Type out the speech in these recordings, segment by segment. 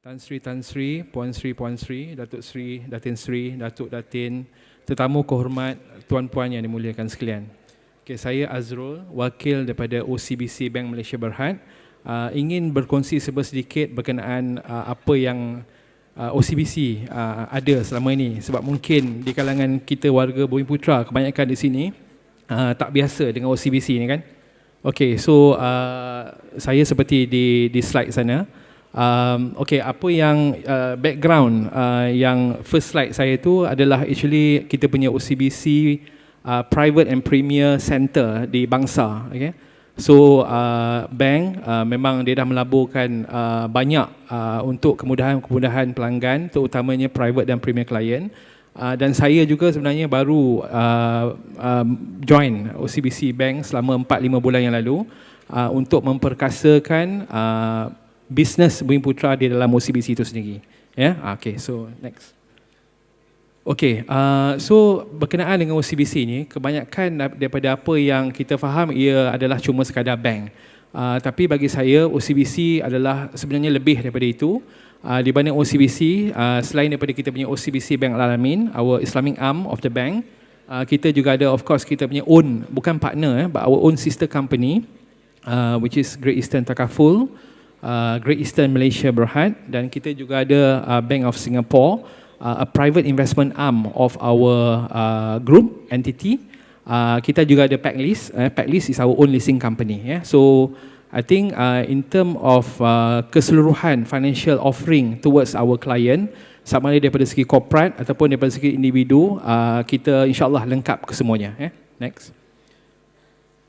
Tan Sri Tan Sri, Puan Sri Puan Sri, Datuk Sri, Datin Sri, Datuk Datin, tetamu kehormat, tuan-puan yang dimuliakan sekalian. Okay, saya Azrul, wakil daripada OCBC Bank Malaysia Berhad. Uh, ingin berkongsi sedikit berkenaan uh, apa yang uh, OCBC uh, ada selama ini sebab mungkin di kalangan kita warga Bumi Putra kebanyakan di sini uh, tak biasa dengan OCBC ni kan. Okay, so uh, saya seperti di di slide sana. Um, okay, apa yang uh, background uh, yang first slide saya tu adalah actually kita punya OCBC uh, Private and Premier Center di Bangsa. Okay. So uh, bank uh, memang dia dah melaburkan uh, banyak uh, untuk kemudahan-kemudahan pelanggan terutamanya private dan premier client. Uh, dan saya juga sebenarnya baru uh, uh, join OCBC Bank selama 4-5 bulan yang lalu uh, untuk memperkasakan uh, bisnes Bumi Putra di dalam OCBC itu sendiri. Ya, yeah? okay. So next. Okay, uh, so berkenaan dengan OCBC ini, kebanyakan daripada apa yang kita faham ia adalah cuma sekadar bank. Uh, tapi bagi saya, OCBC adalah sebenarnya lebih daripada itu. Uh, di mana OCBC, uh, selain daripada kita punya OCBC Bank Al-Alamin, our Islamic arm of the bank, uh, kita juga ada of course kita punya own, bukan partner, eh, but our own sister company, uh, which is Great Eastern Takaful, uh, Great Eastern Malaysia Berhad dan kita juga ada uh, Bank of Singapore, uh, a private investment arm of our uh, group entity. Uh, kita juga ada Packlist. Uh, Packlist is our own leasing company. Yeah. So I think uh, in term of uh, keseluruhan financial offering towards our client, sama ada daripada segi corporate ataupun daripada segi individu, uh, kita insyaAllah lengkap kesemuanya. Yeah. Next.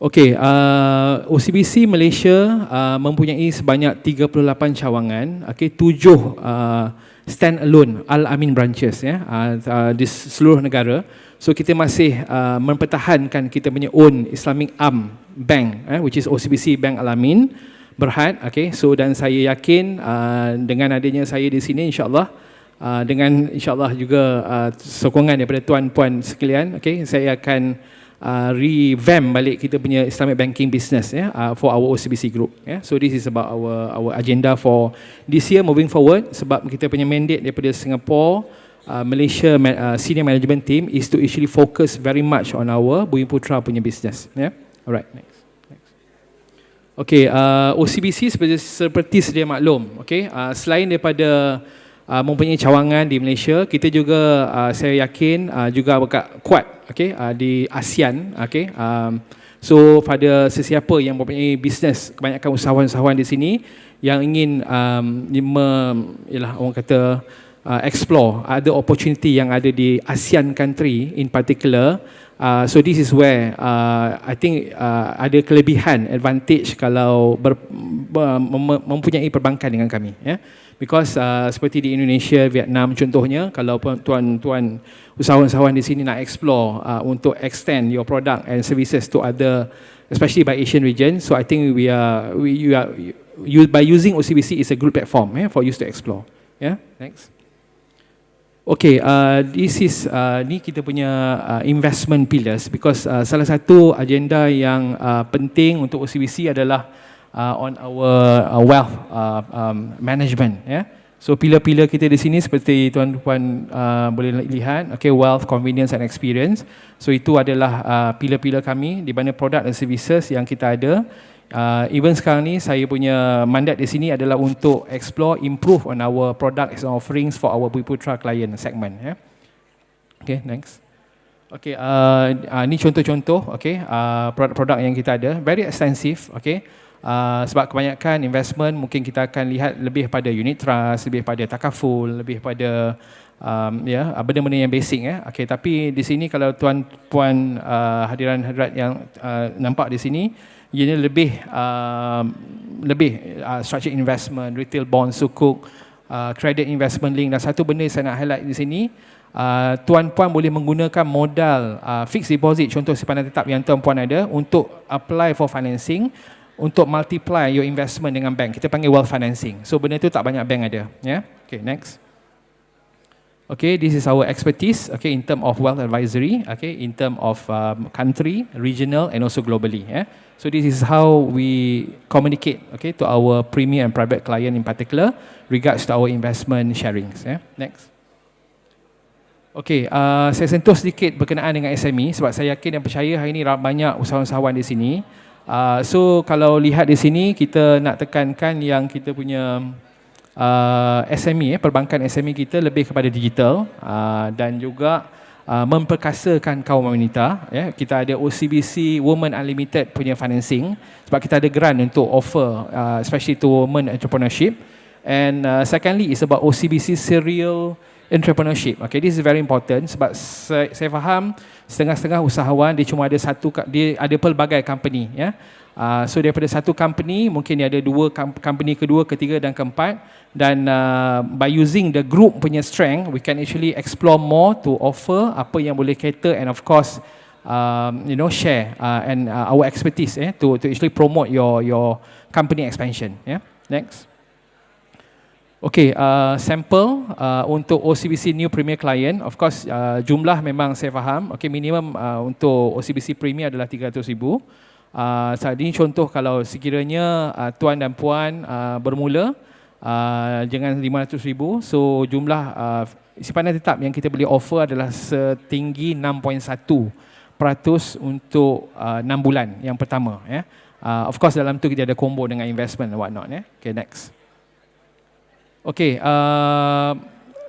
Okey, uh, OCBC Malaysia uh, mempunyai sebanyak 38 cawangan, okey, tujuh uh, stand alone Al Amin branches ya, uh, uh, di seluruh negara. So kita masih uh, mempertahankan kita punya own Islamic arm bank, eh, which is OCBC Bank Al Amin Berhad. Okay, so dan saya yakin uh, dengan adanya saya di sini, insyaallah uh, dengan insyaallah juga uh, sokongan daripada tuan-puan sekalian, okay, saya akan uh, revamp balik kita punya Islamic banking business ya yeah, uh, for our OCBC group ya. Yeah. So this is about our our agenda for this year moving forward sebab kita punya mandate daripada Singapore uh, Malaysia uh, senior management team is to actually focus very much on our Bumi Putra punya business. Yeah. Alright next. Okay, uh, OCBC seperti, seperti sedia maklum, okay, uh, selain daripada uh, mempunyai cawangan di Malaysia, kita juga uh, saya yakin uh, juga berkat kuat okay, uh, di ASEAN. Okay, um, so pada sesiapa yang mempunyai bisnes, kebanyakan usahawan-usahawan di sini yang ingin um, me, ialah orang kata uh, explore ada opportunity yang ada di ASEAN country in particular. Uh, so this is where uh, I think uh, ada kelebihan advantage kalau ber, mem, mempunyai perbankan dengan kami. Yeah? because uh, seperti di Indonesia, Vietnam contohnya kalau tuan-tuan usahawan-usahawan di sini nak explore uh, untuk extend your product and services to other especially by Asian region so I think we are we you are you, by using OCBC is a good platform yeah, for you to explore yeah next Okay, uh, this is uh, ni kita punya uh, investment pillars because uh, salah satu agenda yang uh, penting untuk OCBC adalah uh, on our uh, wealth uh, um, management. Yeah? So pilar-pilar kita di sini seperti tuan-tuan uh, boleh lihat, okay, wealth, convenience and experience. So itu adalah uh, pilar-pilar kami di mana produk dan services yang kita ada. Uh, even sekarang ni saya punya mandat di sini adalah untuk explore, improve on our products and offerings for our Bui Putra client segment. Yeah. Okay, next. Okay, uh, uh, ni contoh-contoh, okay, uh, produk-produk yang kita ada, very extensive, okay. Uh, sebab kebanyakan investment mungkin kita akan lihat lebih pada unit trust, lebih pada takaful, lebih pada um, ya yeah, benda-benda yang basic ya. Okay, tapi di sini kalau tuan-puan uh, hadiran hadirat yang uh, nampak di sini, ini lebih uh, lebih uh, structured investment, retail bond, sukuk, uh, credit investment link dan satu benda saya nak highlight di sini Uh, tuan-puan boleh menggunakan modal uh, fixed deposit contoh simpanan tetap yang tuan-puan ada untuk apply for financing untuk multiply your investment dengan bank. Kita panggil wealth financing. So benda itu tak banyak bank ada. Ya. Yeah? Okay, next. Okay, this is our expertise. Okay, in term of wealth advisory. Okay, in term of um, country, regional, and also globally. Yeah. So this is how we communicate. Okay, to our premier and private client in particular, regards to our investment sharings. Yeah. Next. Okay, uh, saya sentuh sedikit berkenaan dengan SME sebab saya yakin dan percaya hari ini banyak usahawan-usahawan di sini. Uh, so kalau lihat di sini kita nak tekankan yang kita punya uh, SME, eh, perbankan SME kita lebih kepada digital uh, dan juga uh, memperkasakan kaum wanita. Ya. Kita ada OCBC Women Unlimited punya financing sebab kita ada grant untuk offer uh, especially to women entrepreneurship. And uh, secondly is about OCBC Serial Entrepreneurship. Okay, this is very important sebab saya, saya faham setengah-setengah usahawan dia cuma ada satu dia ada pelbagai company ya. Uh, so daripada satu company mungkin dia ada dua company kedua, ketiga dan keempat dan uh, by using the group punya strength we can actually explore more to offer apa yang boleh cater and of course um, you know share uh, and uh, our expertise eh to to actually promote your your company expansion yeah next Okay, uh, sampel uh, untuk OCBC new premier client, of course uh, jumlah memang saya faham. Okay, minimum uh, untuk OCBC premier adalah 300,000. Uh, saat ini contoh kalau sekiranya uh, tuan dan puan uh, bermula, jangan 500 ribu. So jumlah uh, simpanan tetap yang kita boleh offer adalah setinggi 6.1 peratus untuk uh, 6 bulan yang pertama. Ya. Uh, of course dalam tu kita ada combo dengan investment and whatnot. Ya. Okay next. Okay, uh,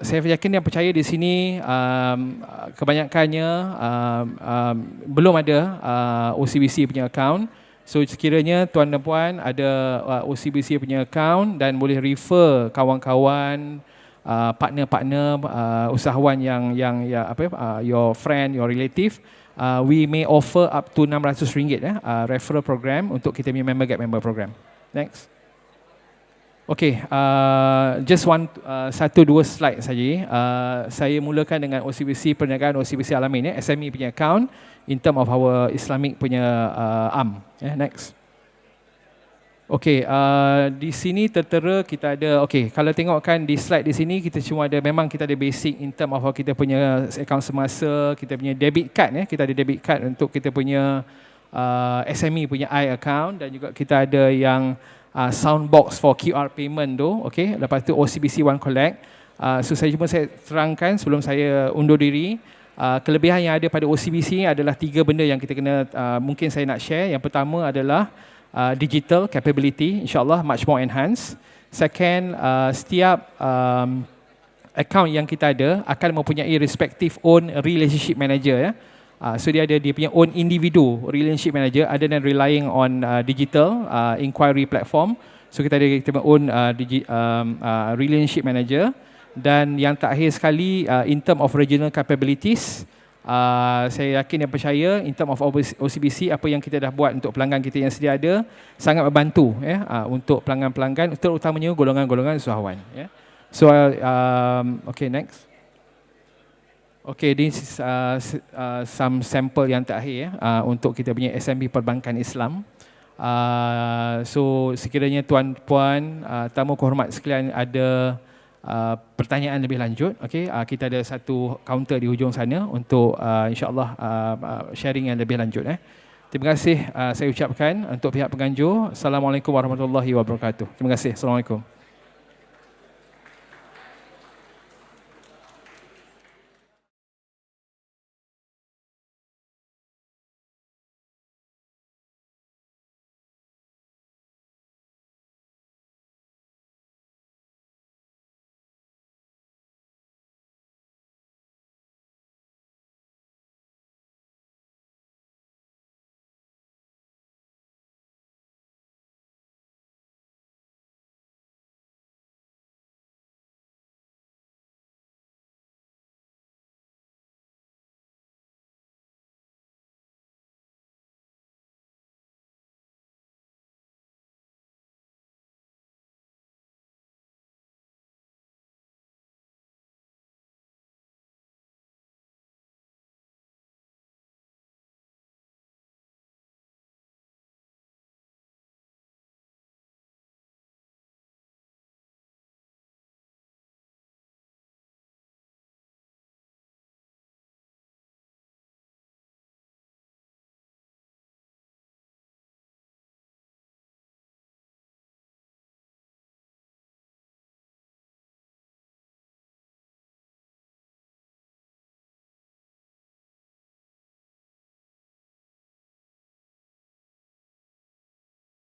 saya yakin yang percaya di sini um, kebanyakannya um, um, belum ada uh, OCBC punya account. So sekiranya tuan dan puan ada uh, OCBC punya account dan boleh refer kawan-kawan, uh, partner-partner, uh, usahawan yang yang ya apa uh, your friend, your relative, uh, we may offer up to RM600 eh, uh, referral program untuk kita punya member get member program. Next. Okay, uh, just one uh, satu dua slide saja. Uh, saya mulakan dengan OCBC perniagaan OCBC Alamin, eh, SME punya account in term of our Islamic punya uh, arm. Yeah, next. Okay, uh, di sini tertera kita ada, okay, kalau tengokkan di slide di sini kita cuma ada, memang kita ada basic in term of kita punya account semasa, kita punya debit card, eh, kita ada debit card untuk kita punya uh, SME punya I account dan juga kita ada yang uh, sound box for QR payment tu, okay. Lepas tu OCBC One Collect. Uh, so saya cuma saya terangkan sebelum saya undur diri. Uh, kelebihan yang ada pada OCBC adalah tiga benda yang kita kena uh, mungkin saya nak share. Yang pertama adalah uh, digital capability, insyaallah much more enhanced. Second, uh, setiap um, account yang kita ada akan mempunyai respective own relationship manager ya. Uh, so dia ada dia punya own individu relationship manager other than relying on uh, digital uh, inquiry platform. So kita ada kita punya own uh, digi, um, uh, relationship manager dan yang terakhir sekali uh, in term of regional capabilities uh, saya yakin dan percaya in term of OCBC apa yang kita dah buat untuk pelanggan kita yang sedia ada sangat membantu ya uh, untuk pelanggan-pelanggan terutamanya golongan-golongan usahawan ya. So uh, um, okay next. Okay, this is uh, uh, some sample yang terakhir ya, uh, untuk kita punya SMB Perbankan Islam. Uh, so sekiranya tuan-puan, uh, tamu kehormat sekalian ada uh, pertanyaan lebih lanjut, okay, uh, kita ada satu kaunter di hujung sana untuk uh, insyaAllah uh, uh, sharing yang lebih lanjut. Eh. Terima kasih uh, saya ucapkan untuk pihak penganjur. Assalamualaikum warahmatullahi wabarakatuh. Terima kasih. Assalamualaikum.